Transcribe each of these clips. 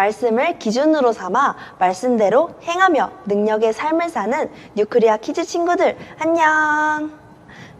말씀을 기준으로 삼아 말씀대로 행하며 능력의 삶을 사는 뉴크리아 키즈 친구들 안녕!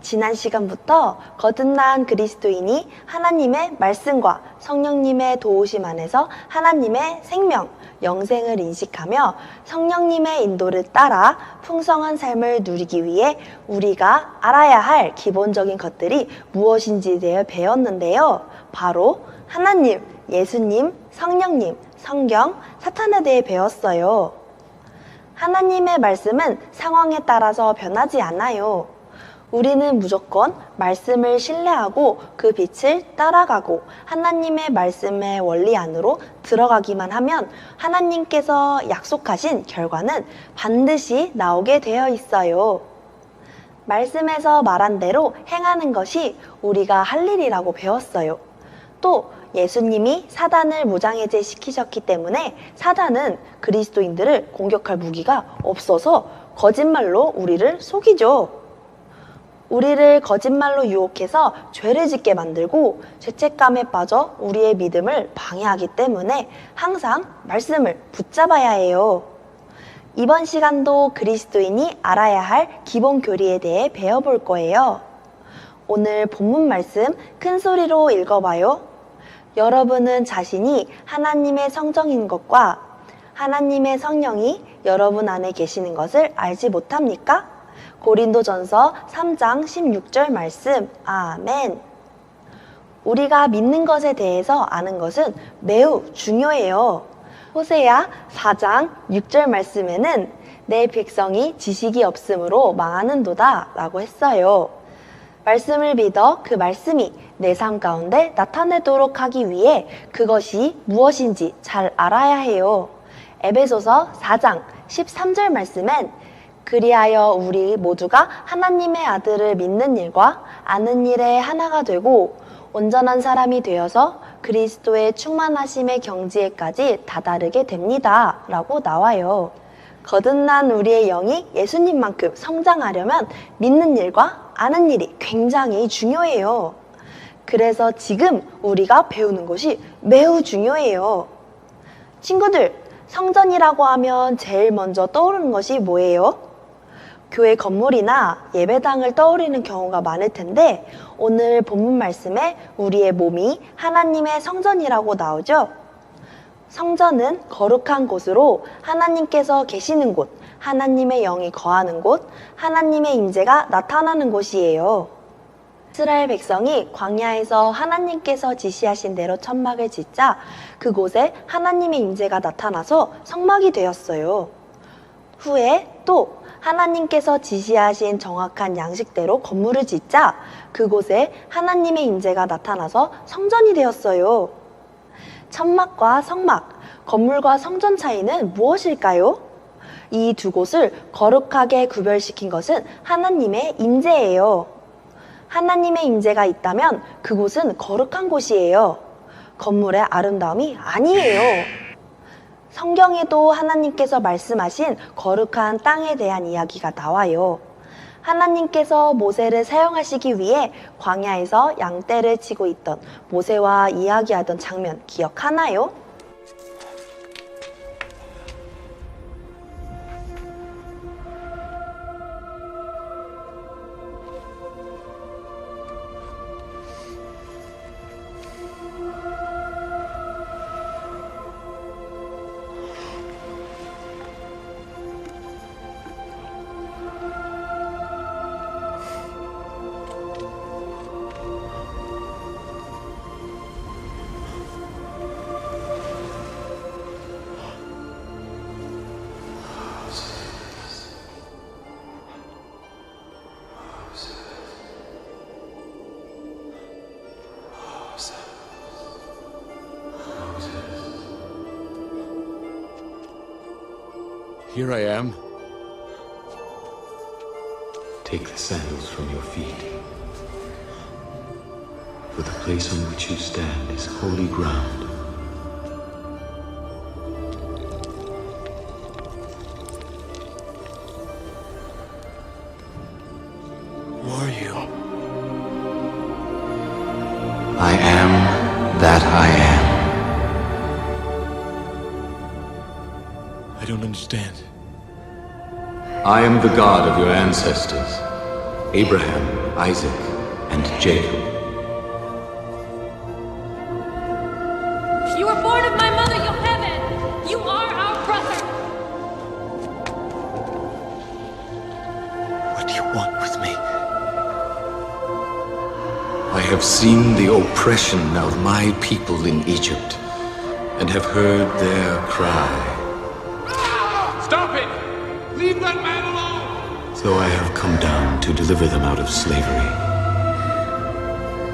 지난 시간부터 거듭난 그리스도인이 하나님의 말씀과 성령님의 도우심 안에서 하나님의 생명, 영생을 인식하며 성령님의 인도를 따라 풍성한 삶을 누리기 위해 우리가 알아야 할 기본적인 것들이 무엇인지에 대해 배웠는데요. 바로 하나님, 예수님, 성령님, 성경, 사탄에 대해 배웠어요. 하나님의 말씀은 상황에 따라서 변하지 않아요. 우리는 무조건 말씀을 신뢰하고 그 빛을 따라가고 하나님의 말씀의 원리 안으로 들어가기만 하면 하나님께서 약속하신 결과는 반드시 나오게 되어 있어요. 말씀에서 말한 대로 행하는 것이 우리가 할 일이라고 배웠어요. 또 예수님이 사단을 무장해제 시키셨기 때문에 사단은 그리스도인들을 공격할 무기가 없어서 거짓말로 우리를 속이죠. 우리를 거짓말로 유혹해서 죄를 짓게 만들고 죄책감에 빠져 우리의 믿음을 방해하기 때문에 항상 말씀을 붙잡아야 해요. 이번 시간도 그리스도인이 알아야 할 기본 교리에 대해 배워볼 거예요. 오늘 본문 말씀 큰 소리로 읽어봐요. 여러분은 자신이 하나님의 성정인 것과 하나님의 성령이 여러분 안에 계시는 것을 알지 못합니까? 고린도전서 3장 16절 말씀. 아멘. 우리가 믿는 것에 대해서 아는 것은 매우 중요해요. 호세야 4장 6절 말씀에는 내 백성이 지식이 없으므로 망하는도다 라고 했어요. 말씀을 믿어 그 말씀이 내 삶 가운데 나타내도록 하기 위해 그것이 무엇인지 잘 알아야 해요. 에베소서 4장 13절 말씀엔 그리하여 우리 모두가 하나님의 아들을 믿는 일과 아는 일에 하나가 되고 온전한 사람이 되어서 그리스도의 충만하심의 경지에까지 다다르게 됩니다. 라고 나와요. 거듭난 우리의 영이 예수님만큼 성장하려면 믿는 일과 아는 일이 굉장히 중요해요. 그래서 지금 우리가 배우는 것이 매우 중요해요. 친구들, 성전이라고 하면 제일 먼저 떠오르는 것이 뭐예요? 교회 건물이나 예배당을 떠올리는 경우가 많을 텐데 오늘 본문 말씀에 우리의 몸이 하나님의 성전이라고 나오죠. 성전은 거룩한 곳으로 하나님께서 계시는 곳, 하나님의 영이 거하는 곳, 하나님의 임재가 나타나는 곳이에요. 이스라엘 백성이 광야에서 하나님께서 지시하신 대로 천막을 짓자 그곳에 하나님의 임재가 나타나서 성막이 되었어요. 후에 또 하나님께서 지시하신 정확한 양식대로 건물을 짓자 그곳에 하나님의 임재가 나타나서 성전이 되었어요. 천막과 성막, 건물과 성전 차이는 무엇일까요? 이 두 곳을 거룩하게 구별시킨 것은 하나님의 임재예요. 하나님의 임재가 있다면 그곳은 거룩한 곳이에요. 건물의 아름다움이 아니에요. 성경에도 하나님께서 말씀하신 거룩한 땅에 대한 이야기가 나와요. 하나님께서 모세를 사용하시기 위해 광야에서 양떼를 치고 있던 모세와 이야기하던 장면 기억하나요? Here I am. Take the sandals from your feet. For the place on which you stand is holy ground. Who are you? I am that I am. I don't understand. I am the God of your ancestors, Abraham, Isaac, and Jacob. You were born of my mother, Yocheved. You are our brother. What do you want with me? I have seen the oppression of my people in Egypt, and have heard their cry. So I have come down to deliver them out of slavery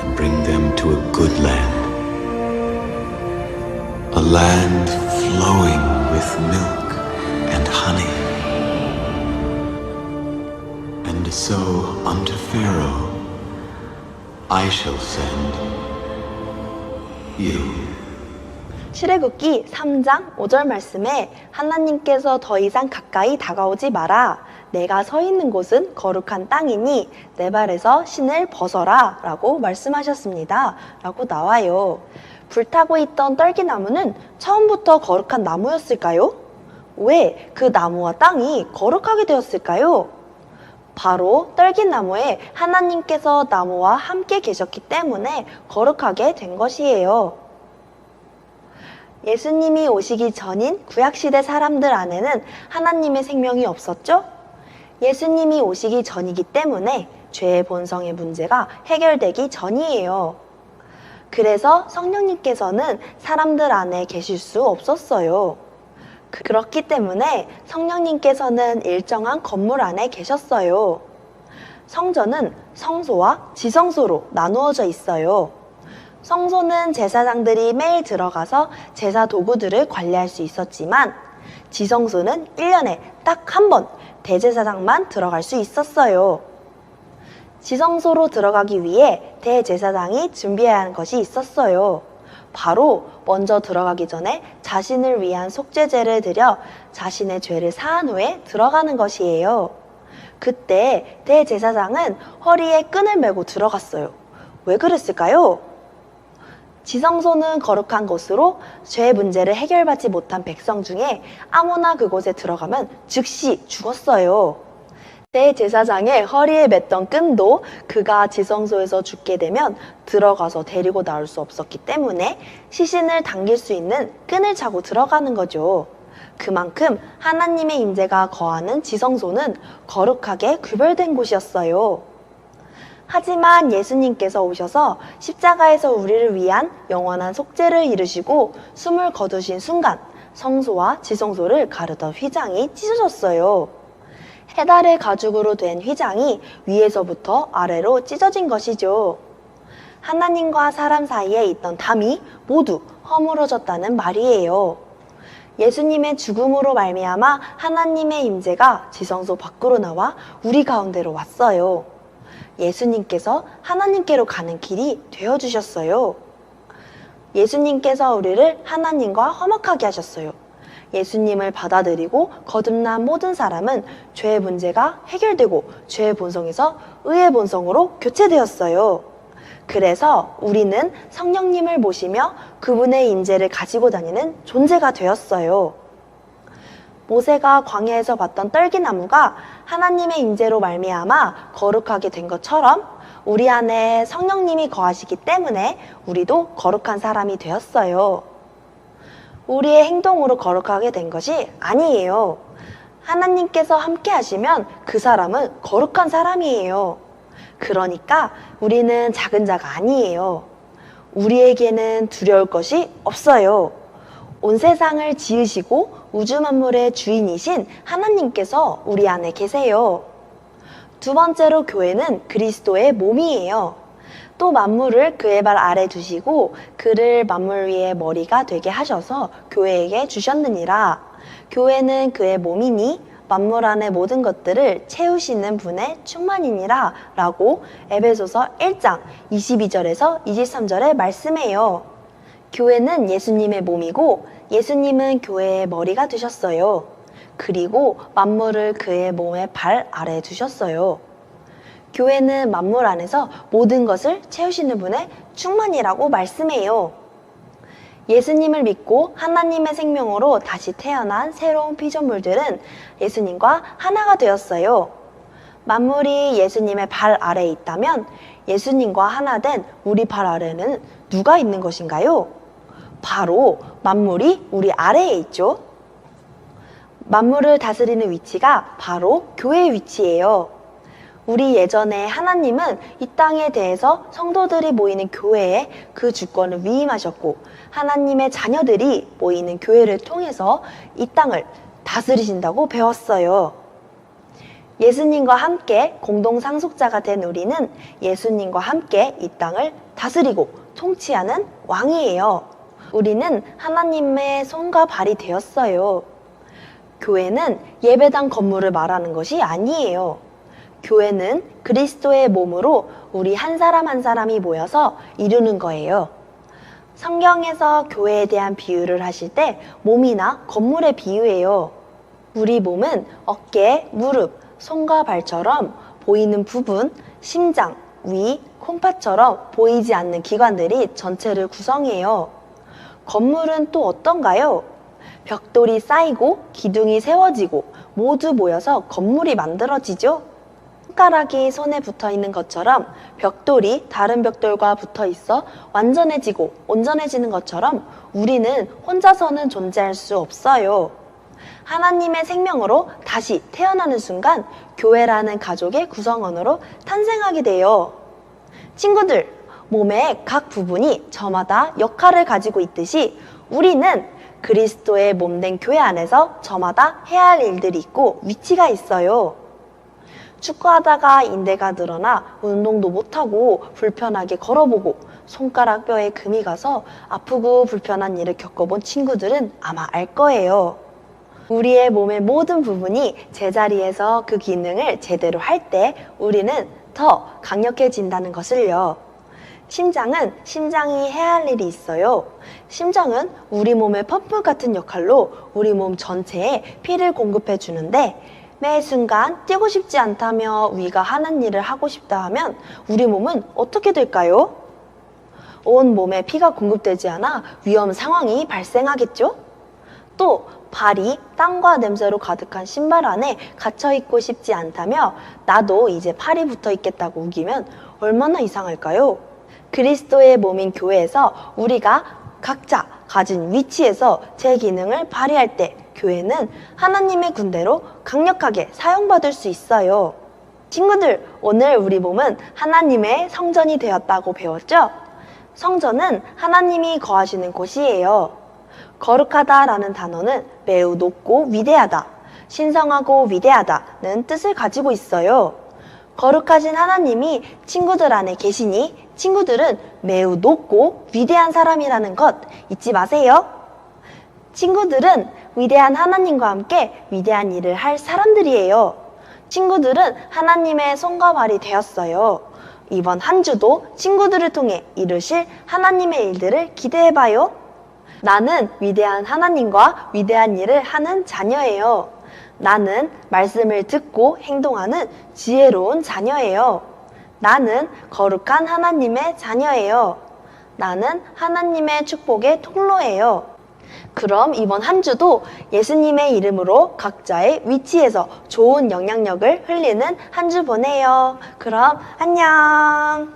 and bring them to a good land. A land flowing with milk and honey. And so unto Pharaoh I shall send you. 출애굽기 3장 5절 말씀에 하나님께서 더 이상 가까이 다가오지 마라. 내가 서 있는 곳은 거룩한 땅이니 내 발에서 신을 벗어라 라고 말씀하셨습니다. 라고 나와요. 불타고 있던 떨기나무는 처음부터 거룩한 나무였을까요? 왜 그 나무와 땅이 거룩하게 되었을까요? 바로 떨기나무에 하나님께서 나무와 함께 계셨기 때문에 거룩하게 된 것이에요. 예수님이 오시기 전인 구약시대 사람들 안에는 하나님의 생명이 없었죠? 예수님이 오시기 전이기 때문에 죄의 본성의 문제가 해결되기 전이에요. 그래서 성령님께서는 사람들 안에 계실 수 없었어요. 그렇기 때문에 성령님께서는 일정한 건물 안에 계셨어요. 성전은 성소와 지성소로 나누어져 있어요. 성소는 제사장들이 매일 들어가서 제사 도구들을 관리할 수 있었지만 지성소는 1년에 딱 한 번 대제사장만 들어갈 수 있었어요. 지성소로 들어가기 위해 대제사장이 준비해야 하는 것이 있었어요. 바로 먼저 들어가기 전에 자신을 위한 속죄제를 드려 자신의 죄를 사한 후에 들어가는 것이에요. 그때 대제사장은 허리에 끈을 메고 들어갔어요. 왜 그랬을까요? 지성소는 거룩한 곳으로 죄 문제를 해결받지 못한 백성 중에 아무나 그곳에 들어가면 즉시 죽었어요. 대제사장의 허리에 맸던 끈도 그가 지성소에서 죽게 되면 들어가서 데리고 나올 수 없었기 때문에 시신을 당길 수 있는 끈을 차고 들어가는 거죠. 그만큼 하나님의 임재가 거하는 지성소는 거룩하게 구별된 곳이었어요. 하지만 예수님께서 오셔서 십자가에서 우리를 위한 영원한 속죄를 이루시고 숨을 거두신 순간 성소와 지성소를 가르던 휘장이 찢어졌어요. 해달의 가죽으로 된 휘장이 위에서부터 아래로 찢어진 것이죠. 하나님과 사람 사이에 있던 담이 모두 허물어졌다는 말이에요. 예수님의 죽음으로 말미암아 하나님의 임재가 지성소 밖으로 나와 우리 가운데로 왔어요. 예수님께서 하나님께로 가는 길이 되어 주셨어요. 예수님께서 우리를 하나님과 화목하게 하셨어요. 예수님을 받아들이고 거듭난 모든 사람은 죄의 문제가 해결되고 죄의 본성에서 의의 본성으로 교체되었어요. 그래서 우리는 성령님을 모시며 그분의 임재를 가지고 다니는 존재가 되었어요. 모세가 광야에서 봤던 떨기나무가 하나님의 임재로 말미암아 거룩하게 된 것처럼 우리 안에 성령님이 거하시기 때문에 우리도 거룩한 사람이 되었어요. 우리의 행동으로 거룩하게 된 것이 아니에요. 하나님께서 함께 하시면 그 사람은 거룩한 사람이에요. 그러니까 우리는 작은 자가 아니에요. 우리에게는 두려울 것이 없어요. 온 세상을 지으시고 우주 만물의 주인이신 하나님께서 우리 안에 계세요. 두 번째로 교회는 그리스도의 몸이에요. 또 만물을 그의 발 아래 두시고 그를 만물 위의 머리가 되게 하셔서 교회에게 주셨느니라. 교회는 그의 몸이니 만물 안의 모든 것들을 채우시는 분의 충만이니라 라고 에베소서 1장 22절에서 23절에 말씀해요. 교회는 예수님의 몸이고 예수님은 교회의 머리가 되셨어요. 그리고 만물을 그의 몸의 발 아래 두셨어요. 교회는 만물 안에서 모든 것을 채우시는 분의 충만이라고 말씀해요. 예수님을 믿고 하나님의 생명으로 다시 태어난 새로운 피조물들은 예수님과 하나가 되었어요. 만물이 예수님의 발 아래에 있다면 예수님과 하나 된 우리 발 아래는 누가 있는 것인가요? 바로 만물이 우리 아래에 있죠. 만물을 다스리는 위치가 바로 교회의 위치예요. 우리 예전에 하나님은 이 땅에 대해서 성도들이 모이는 교회에 그 주권을 위임하셨고 하나님의 자녀들이 모이는 교회를 통해서 이 땅을 다스리신다고 배웠어요. 예수님과 함께 공동 상속자가 된 우리는 예수님과 함께 이 땅을 다스리고 통치하는 왕이에요. 우리는 하나님의 손과 발이 되었어요. 교회는 예배당 건물을 말하는 것이 아니에요. 교회는 그리스도의 몸으로 우리 한 사람 한 사람이 모여서 이루는 거예요. 성경에서 교회에 대한 비유를 하실 때 몸이나 건물에 비유해요. 우리 몸은 어깨, 무릎, 손과 발처럼 보이는 부분, 심장, 위, 콩팥처럼 보이지 않는 기관들이 전체를 구성해요. 건물은 또 어떤가요? 벽돌이 쌓이고 기둥이 세워지고 모두 모여서 건물이 만들어지죠? 손가락이 손에 붙어 있는 것처럼 벽돌이 다른 벽돌과 붙어 있어 완전해지고 온전해지는 것처럼 우리는 혼자서는 존재할 수 없어요. 하나님의 생명으로 다시 태어나는 순간 교회라는 가족의 구성원으로 탄생하게 돼요. 친구들, 몸의 각 부분이 저마다 역할을 가지고 있듯이 우리는 그리스도의 몸된 교회 안에서 저마다 해야 할 일들이 있고 위치가 있어요. 축구하다가 인대가 늘어나 운동도 못하고 불편하게 걸어보고 손가락 뼈에 금이 가서 아프고 불편한 일을 겪어본 친구들은 아마 알 거예요. 우리의 몸의 모든 부분이 제자리에서 그 기능을 제대로 할 때 우리는 더 강력해진다는 것을요. 심장은 심장이 해야 할 일이 있어요. 심장은 우리 몸의 펌프 같은 역할로 우리 몸 전체에 피를 공급해 주는데 매 순간 뛰고 싶지 않다며 위가 하는 일을 하고 싶다 하면 우리 몸은 어떻게 될까요? 온 몸에 피가 공급되지 않아 위험 상황이 발생하겠죠? 또 발이 땀과 냄새로 가득한 신발 안에 갇혀 있고 싶지 않다며 나도 이제 팔이 붙어 있겠다고 우기면 얼마나 이상할까요? 그리스도의 몸인 교회에서 우리가 각자 가진 위치에서 제 기능을 발휘할 때 교회는 하나님의 군대로 강력하게 사용받을 수 있어요. 친구들, 오늘 우리 몸은 하나님의 성전이 되었다고 배웠죠? 성전은 하나님이 거하시는 곳이에요. 거룩하다 라는 단어는 매우 높고 위대하다, 신성하고 위대하다는 뜻을 가지고 있어요. 거룩하신 하나님이 친구들 안에 계시니 친구들은 매우 높고 위대한 사람이라는 것 잊지 마세요. 친구들은 위대한 하나님과 함께 위대한 일을 할 사람들이에요. 친구들은 하나님의 손과 발이 되었어요. 이번 한 주도 친구들을 통해 이루실 하나님의 일들을 기대해봐요. 나는 위대한 하나님과 위대한 일을 하는 자녀예요. 나는 말씀을 듣고 행동하는 지혜로운 자녀예요. 나는 거룩한 하나님의 자녀예요. 나는 하나님의 축복의 통로예요. 그럼 이번 한 주도 예수님의 이름으로 각자의 위치에서 좋은 영향력을 흘리는 한 주 보내요. 그럼 안녕.